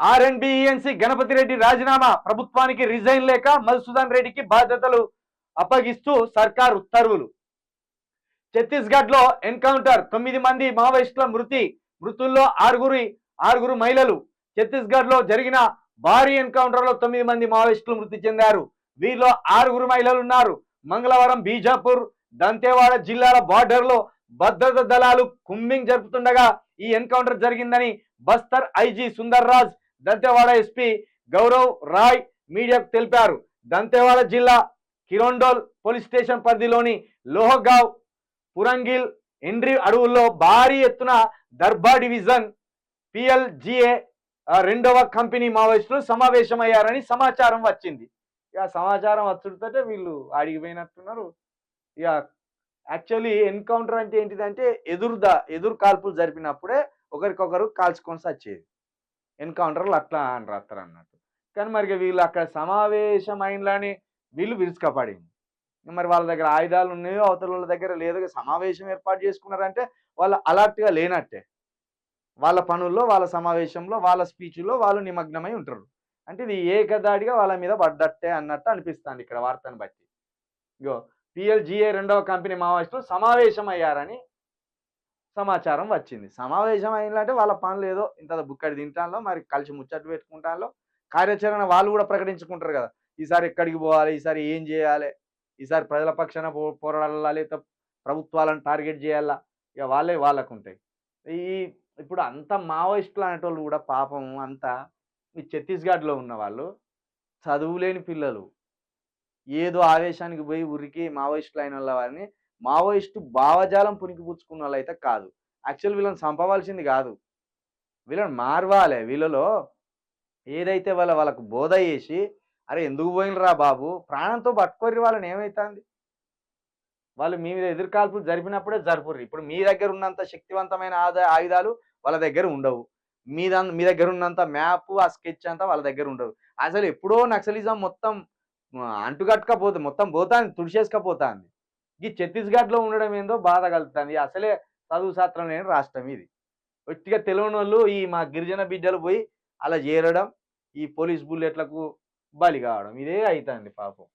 ఆర్ఎన్బిఈఎన్సి e Ganapathi Reddy రాజీనామా ప్రభుత్వానికి resign లేక మధుసూదన్ రెడ్డికి బాధ్యతలు అప్పగిస్తూ సర్కార్ ఉత్తర్వులు. ఛత్తీస్గఢ్లో ఎన్కౌంటర్ తొమ్మిది మంది మావోయిస్టుల మృతి మృతుల్లో ఆరుగురి ఆరుగురు మహిళలు. ఛత్తీస్గఢ్లో జరిగిన భారీ ఎన్కౌంటర్లో తొమ్మిది మంది మావోయిస్టులు మృతి చెందారు. వీరిలో ఆరుగురు మహిళలు ఉన్నారు. మంగళవారం బీజాపూర్ దంతేవాడ జిల్లాల బార్డర్లో భద్రతా దళాలు కుంబింగ్ జరుపుతుండగా ఈ ఎన్కౌంటర్ జరిగిందని బస్తర్ ఐజీ సుందర్ రాజ్ దంతేవాడ ఎస్పీ గౌరవ్ రాయ్ మీడియాకు తెలిపారు. దంతేవాడ జిల్లా కిరోండోల్ పోలీస్ స్టేషన్ పరిధిలోని లోహగావ్ పురంగిల్ ఎండ్రి అడవుల్లో భారీ ఎత్తున దర్బా డివిజన్ పిఎల్జిఏ రెండవ కంపెనీ మావోయిస్టులు సమావేశమయ్యారని సమాచారం వచ్చింది. ఇక సమాచారం వచ్చుడితోటే వీళ్ళు అడిగిపోయినట్టున్నారు ఇక యాక్చువల్లీ ఎన్కౌంటర్ అంటే ఏంటిదంటే ఎదురుదా ఎదురు కాల్పులు జరిపినప్పుడే ఒకరికొకరు కాల్చుకొని వచ్చేది ఎన్కౌంటర్లు అట్లా అని రాస్తారు అన్నట్టు కానీ మరి వీళ్ళు అక్కడ సమావేశమైనని వీళ్ళు విరుచుకపడింది మరి వాళ్ళ దగ్గర ఆయుధాలు ఉన్నాయో అవతల వాళ్ళ దగ్గర లేదు సమావేశం ఏర్పాటు చేసుకున్నారంటే వాళ్ళు అలర్ట్గా లేనట్టే. వాళ్ళ పనుల్లో వాళ్ళ సమావేశంలో వాళ్ళ స్పీచ్లో వాళ్ళు నిమగ్నమై ఉంటారు అంటే ఇది ఏకదాడిగా వాళ్ళ మీద పడ్డట్టే అన్నట్టు అనిపిస్తుంది ఇక్కడ వార్తను బట్టి. ఇగో పిఎల్జిఏ రెండవ కంపెనీ మావోయిస్టులు సమావేశం అయ్యారని సమాచారం వచ్చింది. సమావేశం అయిందంటే వాళ్ళ పనులు ఏదో ఇంత బుక్కడి తింటాలో మరి కలిసి ముచ్చట్లు పెట్టుకుంటాలో కార్యాచరణ వాళ్ళు కూడా ప్రకటించుకుంటారు కదా. ఈసారి ఎక్కడికి పోవాలి ఈసారి ఏం చేయాలి ఈసారి ప్రజల పక్షాన పో పోరాడాలా ప్రభుత్వాలను టార్గెట్ చేయాలా ఇక వాళ్ళే వాళ్ళకు ఉంటాయి ఈ ఇప్పుడు అంత మావోయిస్టులు అనేటోళ్ళు కూడా పాపం అంతా ఈ ఛత్తీస్గఢ్లో ఉన్న వాళ్ళు చదువులేని పిల్లలు. ఏదో ఆవేశానికి పోయి ఉరికి మావోయిస్టులు అయిన వాళ్ళని మావోయిస్టు భావజాలం పుణికిపుచ్చుకున్న వాళ్ళు అయితే కాదు. యాక్చువల్ వీళ్ళని చంపవలసింది కాదు. వీళ్ళని మార్వాలే. వీళ్ళలో ఏదైతే వాళ్ళ వాళ్ళకు బోధ చేసి అరే ఎందుకు పోయినరా బాబు? ప్రాణంతో పట్టుకోర్రి వాళ్ళని ఏమవుతుంది వాళ్ళు మీ మీద ఎదుర్కాల్పులు జరిపినప్పుడే జరుపుర్రి. ఇప్పుడు మీ దగ్గర ఉన్నంత శక్తివంతమైన ఆయుధాలు వాళ్ళ దగ్గర ఉండవు. మీ మీ దగ్గర ఉన్నంత మ్యాప్ ఆ స్కెచ్ అంతా వాళ్ళ దగ్గర ఉండదు. అసలు ఎప్పుడో నక్సలిజం మొత్తం ఆ, మొత్తం పోతాంది తుడిచేసుకపోతాంది. ఈ ఛత్తీస్గఢ్లో ఉండడం ఏందో బాధ కలుగుతుంది. అసలే చదువు శాస్త్రం లేని రాష్ట్రం ఇది. ఒట్టిగా తెలియని వాళ్ళు ఈ మా గిరిజన బిడ్డలు పోయి అలా చేరడం ఈ పోలీస్ బుల్లెట్లకు బలి కావడం ఇదే అవుతుంది పాపం.